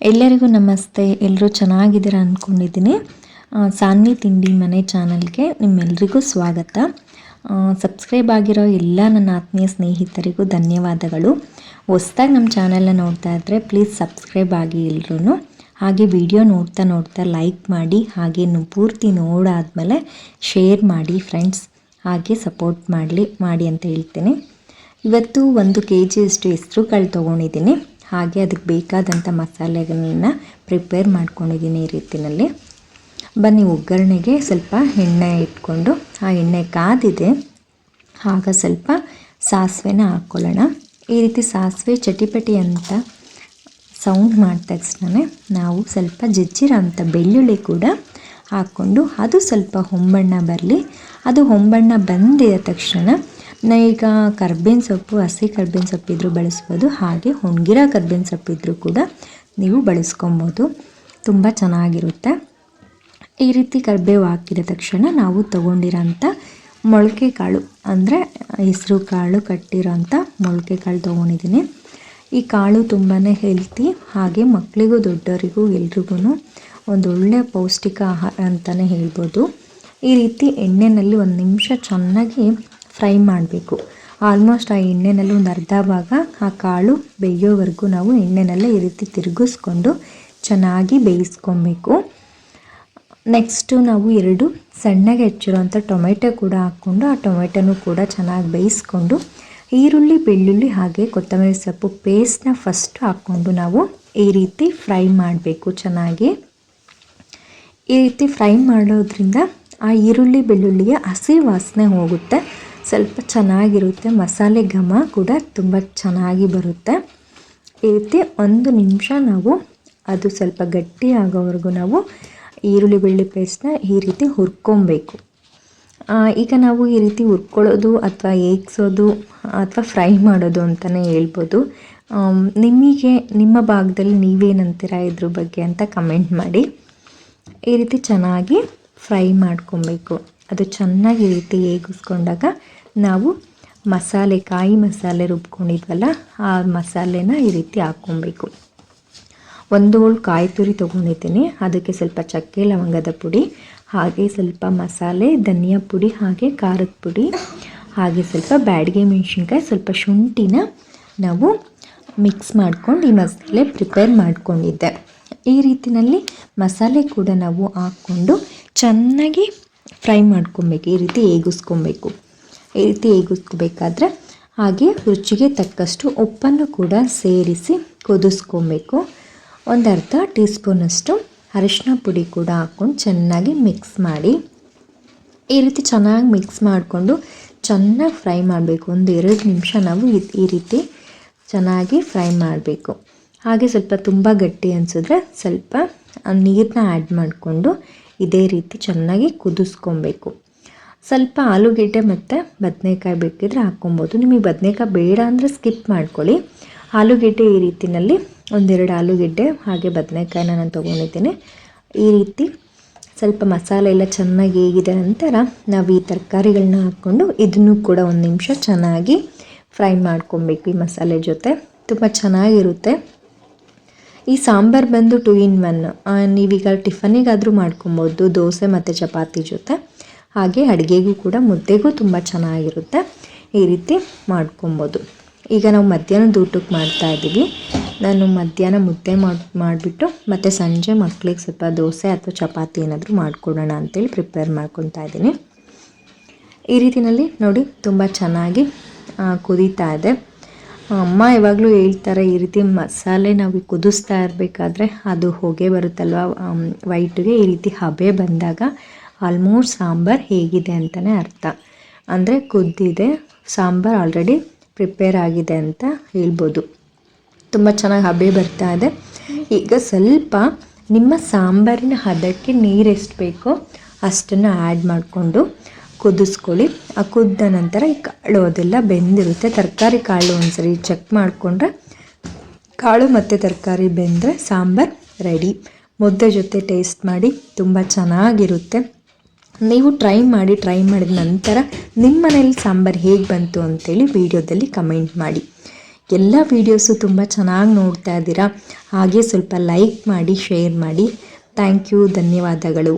ಎಲ್ಲರಿಗೂ ನಮಸ್ತೆ. ಎಲ್ಲರೂ ಚೆನ್ನಾಗಿದ್ದೀರಾ ಅಂದ್ಕೊಂಡಿದ್ದೀನಿ ಸಾನ್ವಿ ತಿಂಡಿ ಮನೆ ಚಾನಲ್ಗೆ ನಿಮ್ಮೆಲ್ರಿಗೂ ಸ್ವಾಗತ. ಸಬ್ಸ್ಕ್ರೈಬ್ ಆಗಿರೋ ಎಲ್ಲ ನನ್ನ ಆತ್ಮೀಯ ಸ್ನೇಹಿತರಿಗೂ ಧನ್ಯವಾದಗಳು. ಹೊಸ್ದಾಗಿ ನಮ್ಮ ಚಾನಲ್ನ ನೋಡ್ತಾ ಇದ್ದರೆ ಪ್ಲೀಸ್ ಸಬ್ಸ್ಕ್ರೈಬ್ ಆಗಿ ಎಲ್ಲರೂ ಹಾಗೆ ವಿಡಿಯೋ ನೋಡ್ತಾ ನೋಡ್ತಾ ಲೈಕ್ ಮಾಡಿ, ಹಾಗೆ ಪೂರ್ತಿ ನೋಡಾದಮೇಲೆ ಶೇರ್ ಮಾಡಿ ಫ್ರೆಂಡ್ಸ್. ಹಾಗೆ ಸಪೋರ್ಟ್ ಮಾಡಲಿ, ಮಾಡಿ ಅಂತ ಹೇಳ್ತೀನಿ. ಇವತ್ತು ಒಂದು ಕೆ ಜಿಯಷ್ಟು ಹೆಸ್ರುಗಳು ತೊಗೊಂಡಿದ್ದೀನಿ. ಹಾಗೆ ಅದಕ್ಕೆ ಬೇಕಾದಂಥ ಮಸಾಲೆಗಳನ್ನ ಪ್ರಿಪೇರ್ ಮಾಡ್ಕೊಂಡಿದ್ದೀನಿ ಈ ರೀತಿಯಲ್ಲಿ. ಬನ್ನಿ, ಒಗ್ಗರಣೆಗೆ ಸ್ವಲ್ಪ ಎಣ್ಣೆ ಇಟ್ಕೊಂಡು, ಆ ಎಣ್ಣೆ ಕಾದಿದೆ, ಆಗ ಸ್ವಲ್ಪ ಸಾಸಿವೆನ ಹಾಕ್ಕೊಳ್ಳೋಣ ಈ ರೀತಿ ಸಾಸಿವೆ ಚಟಿಪಟಿ ಅಂತ ಸೌಂಡ್ ಮಾಡಿದ ತಕ್ಷಣ ನಾವು ಸ್ವಲ್ಪ ಜಜ್ಜಿರೋ ಬೆಳ್ಳುಳ್ಳಿ ಕೂಡ ಹಾಕ್ಕೊಂಡು, ಅದು ಸ್ವಲ್ಪ ಹೊಂಬಣ್ಣ ಬರಲಿ. ಅದು ಹೊಂಬಣ್ಣ ಬಂದಿದ ತಕ್ಷಣ ಈಗ ಕರ್ಬೇವಿನ ಸೊಪ್ಪು, ಹಸಿ ಕರ್ಬೇವಿನ ಸೊಪ್ಪಿದ್ರೂ ಬಳಸ್ಬೋದು. ಹಾಗೆ ಒಣಗಿರೋ ಕರ್ಬೇವಿನ ಸೊಪ್ಪಿದ್ರೂ ಕೂಡ ನೀವು ಬಳಸ್ಕೊಬೋದು. ತುಂಬ ಚೆನ್ನಾಗಿರುತ್ತೆ. ಈ ರೀತಿ ಕರ್ಬೇವು ಹಾಕಿದ ತಕ್ಷಣ ನಾವು ತೊಗೊಂಡಿರೋಂಥ ಮೊಳಕೆ ಕಾಳು ಅಂದರೆ ಹೆಸರು ಕಾಳು ಕಟ್ಟಿರೋಂಥ ಮೊಳಕೆ ಕಾಳು ತೊಗೊಂಡಿದ್ದೀನಿ. ಈ ಕಾಳು ತುಂಬಾ ಹೆಲ್ತಿ ಹಾಗೆ ಮಕ್ಕಳಿಗೂ ದೊಡ್ಡವರಿಗೂ ಎಲ್ರಿಗೂ ಒಂದು ಒಳ್ಳೆಯ ಪೌಷ್ಟಿಕ ಆಹಾರ ಅಂತಲೇ ಹೇಳ್ಬೋದು. ಈ ರೀತಿ ಎಣ್ಣೆಯಲ್ಲಿ ಒಂದು ನಿಮಿಷ ಚೆನ್ನಾಗಿ ಫ್ರೈ ಮಾಡಬೇಕು. ಆಲ್ಮೋಸ್ಟ್ ಆ ಎಣ್ಣೆನಲ್ಲಿ ಒಂದು ಅರ್ಧ ಭಾಗ ಆ ಕಾಳು ಬೇಯೋವರೆಗೂ ನಾವು ಎಣ್ಣೆನಲ್ಲೇ ಈ ರೀತಿ ತಿರುಗಿಸ್ಕೊಂಡು ಚೆನ್ನಾಗಿ ಬೇಯಿಸ್ಕೊಬೇಕು. ನೆಕ್ಸ್ಟು ನಾವು ಎರಡು ಸಣ್ಣಗೆ ಹೆಚ್ಚಿರೋಂಥ ಟೊಮೆಟೊ ಕೂಡ ಹಾಕ್ಕೊಂಡು ಆ ಟೊಮೆಟೊನೂ ಕೂಡ ಚೆನ್ನಾಗಿ ಬೇಯಿಸ್ಕೊಂಡು ಈರುಳ್ಳಿ, ಬೆಳ್ಳುಳ್ಳಿ ಹಾಗೆ ಕೊತ್ತಂಬರಿ ಸೊಪ್ಪು ಪೇಸ್ಟ್ನ ಫಸ್ಟ್ ಹಾಕ್ಕೊಂಡು ನಾವು ಈ ರೀತಿ ಫ್ರೈ ಮಾಡಬೇಕು ಚೆನ್ನಾಗಿ. ಈ ರೀತಿ ಫ್ರೈ ಮಾಡೋದ್ರಿಂದ ಆ ಈರುಳ್ಳಿ, ಬೆಳ್ಳುಳ್ಳಿಯ ಹಸಿ ವಾಸನೆ ಹೋಗುತ್ತೆ. ಸ್ವಲ್ಪ ಚೆನ್ನಾಗಿರುತ್ತೆ. ಮಸಾಲೆ ಘಮ ಕೂಡ ತುಂಬ ಚೆನ್ನಾಗಿ ಬರುತ್ತೆ. ಈ ರೀತಿ ಒಂದು ನಿಮಿಷ ನಾವು ಅದು ಸ್ವಲ್ಪ ಗಟ್ಟಿ ಆಗೋವರೆಗೂ ನಾವು ಈರುಳ್ಳಿ ಬೆಳ್ಳಿ ಪೇಸ್ಟ್ನ ಈ ರೀತಿ ಹುರ್ಕೊಬೇಕು. ಈಗ ನಾವು ಈ ರೀತಿ ಹುರ್ಕೊಳ್ಳೋದು ಅಥವಾ ಏಗ್ಸೋದು ಅಥವಾ ಫ್ರೈ ಮಾಡೋದು ಅಂತಲೇ ಹೇಳ್ಬೋದು. ನಿಮಗೆ ನಿಮ್ಮ ಭಾಗದಲ್ಲಿ ನೀವೇನಂತೀರ ಇದ್ರ ಬಗ್ಗೆ ಅಂತ ಕಮೆಂಟ್ ಮಾಡಿ. ಈ ರೀತಿ ಚೆನ್ನಾಗಿ ಫ್ರೈ ಮಾಡ್ಕೊಬೇಕು. ಅದು ಚೆನ್ನಾಗಿ ರೀತಿ ಹೇಗಿಸ್ಕೊಂಡಾಗ ನಾವು ಮಸಾಲೆ, ಕಾಯಿ ಮಸಾಲೆ ರುಬ್ಕೊಂಡಿದ್ವಲ್ಲ, ಆ ಮಸಾಲೆನ ಈ ರೀತಿ ಹಾಕ್ಕೊಬೇಕು. ಒಂದು ಹೋಳು ಕಾಯಿ ತುರಿ ತೊಗೊಂಡಿದ್ದೀನಿ. ಅದಕ್ಕೆ ಸ್ವಲ್ಪ ಚಕ್ಕೆ, ಲವಂಗದ ಪುಡಿ, ಹಾಗೆ ಸ್ವಲ್ಪ ಮಸಾಲೆ, ಧನಿಯಾ ಪುಡಿ, ಹಾಗೆ ಖಾರದ ಪುಡಿ, ಹಾಗೆ ಸ್ವಲ್ಪ ಬ್ಯಾಡಿಗೆ ಮೆಣಸಿನ್ಕಾಯಿ, ಸ್ವಲ್ಪ ಶುಂಠಿನ ನಾವು ಮಿಕ್ಸ್ ಮಾಡ್ಕೊಂಡು ಈ ಮಸಾಲೆ ಪ್ರಿಪೇರ್ ಮಾಡ್ಕೊಂಡಿದ್ದೆ. ಈ ರೀತಿಯಲ್ಲಿ ಮಸಾಲೆ ಕೂಡ ನಾವು ಹಾಕ್ಕೊಂಡು ಚೆನ್ನಾಗಿ ಫ್ರೈ ಮಾಡ್ಕೊಬೇಕು, ಈ ರೀತಿ ಏಗಿಸ್ಕೊಬೇಕು ಈ ರೀತಿ ಹೇಗಿಸ್ಕೋಬೇಕಾದ್ರೆ ಹಾಗೆ ರುಚಿಗೆ ತಕ್ಕಷ್ಟು ಉಪ್ಪನ್ನು ಕೂಡ ಸೇರಿಸಿ ಕುದಿಸ್ಕೊಬೇಕು. ಒಂದು ಅರ್ಧ ಟೀ ಸ್ಪೂನಷ್ಟು ಅರಿಶಿನ ಪುಡಿ ಕೂಡ ಹಾಕ್ಕೊಂಡು ಚೆನ್ನಾಗಿ ಮಿಕ್ಸ್ ಮಾಡಿ. ಈ ರೀತಿ ಚೆನ್ನಾಗಿ ಮಿಕ್ಸ್ ಮಾಡಿಕೊಂಡು ಚೆನ್ನಾಗಿ ಫ್ರೈ ಮಾಡಬೇಕು. ಒಂದು ಎರಡು ನಿಮಿಷ ನಾವು ಈ ರೀತಿ ಚೆನ್ನಾಗಿ ಫ್ರೈ ಮಾಡಬೇಕು. ಹಾಗೆ ಸ್ವಲ್ಪ ತುಂಬ ಗಟ್ಟಿ ಅನಿಸಿದ್ರೆ ಸ್ವಲ್ಪ ನೀರನ್ನ ಆ್ಯಡ್ ಮಾಡಿಕೊಂಡು ಇದೇ ರೀತಿ ಚೆನ್ನಾಗಿ ಕುದಿಸ್ಕೊಬೇಕು. ಸ್ವಲ್ಪ ಆಲೂಗೆಡ್ಡೆ ಮತ್ತು ಬದನೆಕಾಯಿ ಬೇಕಿದ್ರೆ ಹಾಕ್ಕೊಬೋದು. ನಿಮಗೆ ಬದನೆಕಾಯಿ ಬೇಡ ಅಂದರೆ ಸ್ಕಿಪ್ ಮಾಡ್ಕೊಳ್ಳಿ. ಆಲೂಗೆಡ್ಡೆ ಈ ರೀತಿನಲ್ಲಿ ಒಂದೆರಡು ಆಲೂಗೆಡ್ಡೆ ಹಾಗೆ ಬದನೆಕಾಯಿನ ನಾನು ತೊಗೊಂಡಿದ್ದೀನಿ. ಈ ರೀತಿ ಸ್ವಲ್ಪ ಮಸಾಲೆ ಎಲ್ಲ ಚೆನ್ನಾಗಿ ಹೇಗಿದೆ ನಂತರ ನಾವು ಈ ತರಕಾರಿಗಳನ್ನ ಹಾಕ್ಕೊಂಡು ಇದನ್ನು ಕೂಡ ಒಂದು ನಿಮಿಷ ಚೆನ್ನಾಗಿ ಫ್ರೈ ಮಾಡ್ಕೊಬೇಕು ಈ ಮಸಾಲೆ ಜೊತೆ. ತುಂಬ ಚೆನ್ನಾಗಿರುತ್ತೆ. ಈ ಸಾಂಬಾರು ಬಂದು ಟು ಇನ್ ಒನ್ ನೀವೀಗ ಟಿಫನಿಗಾದರೂ ಮಾಡ್ಕೊಬೋದು, ದೋಸೆ ಮತ್ತು ಚಪಾತಿ ಜೊತೆ. ಹಾಗೆ ಅಡುಗೆಗೂ ಕೂಡ ಮುದ್ದೆಗೂ ತುಂಬ ಚೆನ್ನಾಗಿರುತ್ತೆ. ಈ ರೀತಿ ಮಾಡ್ಕೊಬೋದು. ಈಗ ನಾವು ಮಧ್ಯಾಹ್ನದ ಊಟಕ್ಕೆ ಮಾಡ್ತಾ ಇದ್ದೀವಿ. ನಾನು ಮಧ್ಯಾಹ್ನ ಮುದ್ದೆ ಮಾಡಿ, ಮಾಡಿಬಿಟ್ಟು ಮತ್ತು ಸಂಜೆ ಮಕ್ಕಳಿಗೆ ಸ್ವಲ್ಪ ದೋಸೆ ಅಥವಾ ಚಪಾತಿ ಏನಾದರೂ ಮಾಡಿಕೊಡೋಣ ಅಂತೇಳಿ ಪ್ರಿಪೇರ್ ಮಾಡ್ಕೊತಾ ಇದ್ದೀನಿ. ಈ ರೀತಿಯಲ್ಲಿ ನೋಡಿ ತುಂಬ ಚೆನ್ನಾಗಿ ಕುದೀತಾ ಇದೆ. ಅಮ್ಮ ಯಾವಾಗಲೂ ಹೇಳ್ತಾರೆ, ಈ ರೀತಿ ಮಸಾಲೆ ನಾವು ಕುದಿಸ್ತಾ ಇರಬೇಕಾದ್ರೆ ಅದು ಹೊಗೆ ಬರುತ್ತಲ್ವ? ವೈಟ್ಗೆ ಈ ರೀತಿ ಹಬೆ ಬಂದಾಗ ಆಲ್ಮೋಸ್ಟ್ ಸಾಂಬಾರು ಹೇಗಿದೆ ಅಂತಲೇ ಅರ್ಥ. ಅಂದರೆ ಕುದ್ದಿದೆ, ಸಾಂಬಾರು ಆಲ್ರೆಡಿ ಪ್ರಿಪೇರ್ ಆಗಿದೆ ಅಂತ ಹೇಳ್ಬೋದು. ತುಂಬ ಚೆನ್ನಾಗಿ ಹಬೆ ಬರ್ತಾ ಇದೆ. ಈಗ ಸ್ವಲ್ಪ ನಿಮ್ಮ ಸಾಂಬಾರಿನ ಹದಕ್ಕೆ ನೀರು ಎಷ್ಟು ಬೇಕೋ ಅಷ್ಟನ್ನು ಆ್ಯಡ್ ಮಾಡಿಕೊಂಡು ಕುದಿಸ್ಕೊಳ್ಳಿ. ಆ ಕುದ್ದ ನಂತರ ಈ ಕಾಳು ಅದೆಲ್ಲ ಬೆಂದಿರುತ್ತೆ. ತರಕಾರಿ ಕಾಳು ಒಂದ್ಸರಿ ಚೆಕ್ ಮಾಡಿಕೊಂಡ್ರೆ ಕಾಳು ಮತ್ತು ತರಕಾರಿ ಬೆಂದರೆ ಸಾಂಬಾರು ರೆಡಿ ಮುದ್ದೆ ಜೊತೆ ಟೇಸ್ಟ್ ಮಾಡಿ ತುಂಬ ಚೆನ್ನಾಗಿರುತ್ತೆ. ನೀವು ಟ್ರೈ ಮಾಡಿ ಟ್ರೈ ಮಾಡಿದ ನಂತರ ನಿಮ್ಮ ಮನೇಲಿ ಸಾಂಬಾರು ಹೇಗೆ ಬಂತು ಅಂತೇಳಿ ವಿಡಿಯೋದಲ್ಲಿ ಕಮೆಂಟ್ ಮಾಡಿ. ಎಲ್ಲ ವೀಡಿಯೋಸು ತುಂಬ ಚೆನ್ನಾಗಿ ನೋಡ್ತಾ ಇದ್ದೀರಾ? ಹಾಗೆ ಸ್ವಲ್ಪ ಲೈಕ್ ಮಾಡಿ ಶೇರ್ ಮಾಡಿ. ಥ್ಯಾಂಕ್ ಯು ಧನ್ಯವಾದಗಳು.